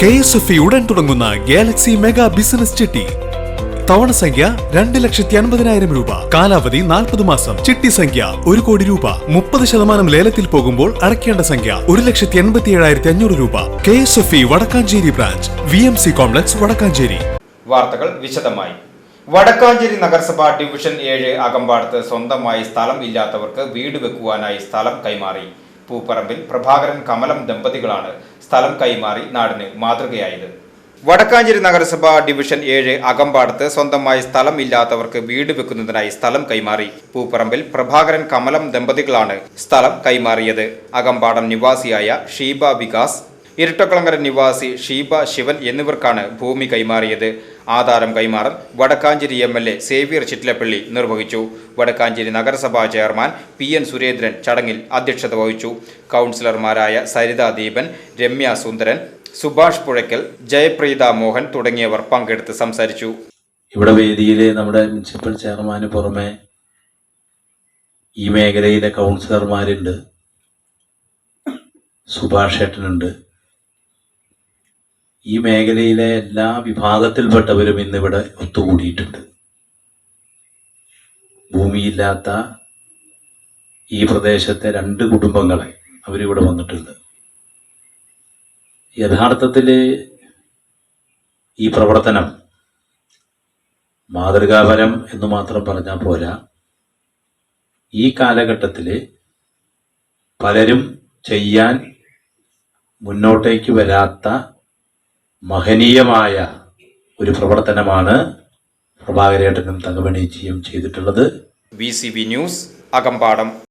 K S F ഉടൻ തുടങ്ങുന്ന Galaxy mega business ചിട്ടി. തവണ സംഖ്യ രണ്ട് ലക്ഷത്തി അൻപതിനായിരം രൂപ. കാലാവധി നാൽപ്പത് മാസം. ചിട്ടി സംഖ്യ ഒരു കോടി രൂപ. മുപ്പത് ശതമാനം ലേലത്തിൽ പോകുമ്പോൾ അടയ്ക്കേണ്ട സംഖ്യ ഒരു ലക്ഷത്തി എൺപത്തി ഏഴായിരത്തി അഞ്ഞൂറ് രൂപ. K S F E Vadakkanchery branch. V M C complex Vadakkanchery. വാർത്തകൾ വിശദമായി. വടക്കാഞ്ചേരി നഗരസഭ ഡിവിഷൻ ഏഴ് അകമ്പാടത്ത് സ്വന്തമായി സ്ഥലം ഇല്ലാത്തവർക്ക് വീട് വെക്കുവാനായി സ്ഥലം കൈമാറി. പൂപ്പറമ്പിൽ പ്രഭാകരൻ കമലം ദമ്പതികളാണ് സ്ഥലം കൈമാറി നാടിന് മാതൃകയായത്. വടക്കാഞ്ചേരി നഗരസഭ ഡിവിഷൻ ഏഴ് അകമ്പാടത്ത് സ്വന്തമായി സ്ഥലം ഇല്ലാത്തവർക്ക് വീട് വെക്കുന്നതിനായി സ്ഥലം കൈമാറി. പൂപ്പറമ്പിൽ പ്രഭാകരൻ കമലം ദമ്പതികളാണ് സ്ഥലം കൈമാറിയത്. അകമ്പാടം നിവാസിയായ ഷീബ വികാസ് ഇരട്ടക്കുളങ്ങര നിവാസി ഷീബ ശിവൻ എന്നിവർക്കാണ് ഭൂമി കൈമാറിയത്. ആധാരം കൈമാറൽ Vadakkanchery M L A Xavier Chittilappally നിർവഹിച്ചു. വടക്കാഞ്ചേരി നഗരസഭാ ചെയർമാൻ പി എൻ സുരേന്ദ്രൻ ചടങ്ങിൽ അധ്യക്ഷത വഹിച്ചു. കൗൺസിലർമാരായ സരിത ദീപൻ രമ്യ സുന്ദരൻ സുഭാഷ് പുഴയ്ക്കൽ ജയപ്രീത മോഹൻ തുടങ്ങിയവർ പങ്കെടുത്ത് സംസാരിച്ചു. ഇവിടെ വേദിയിലെ നമ്മുടെ മുനിസിപ്പൽ ചെയർമാന് പുറമെ ഈ മേഖലയിലെ കൗൺസിലർമാരുണ്ട്. സുഭാഷ് ഏട്ടനുണ്ട്. ഈ മേഖലയിലെ എല്ലാ വിഭാഗത്തിൽപ്പെട്ടവരും ഇന്നിവിടെ ഒത്തുകൂടിയിട്ടുണ്ട്. ഭൂമിയില്ലാത്ത ഈ പ്രദേശത്തെ രണ്ട് കുടുംബങ്ങളെ അവരിവിടെ വന്നിട്ടുണ്ട്. യഥാർത്ഥത്തിൽ ഈ പ്രവർത്തനം മാതൃകാപരം എന്ന് മാത്രം പറഞ്ഞാൽ പോരാ. ഈ കാലഘട്ടത്തിൽ പലരും ചെയ്യാൻ മുന്നോട്ടേക്ക് വരാത്ത മഹനീയമായ ഒരു പ്രവർത്തനമാണ് പ്രഭാകരേട്ടനും തങ്കമണിജിയും ചെയ്തിട്ടുള്ളത്. V C B news Akampadam.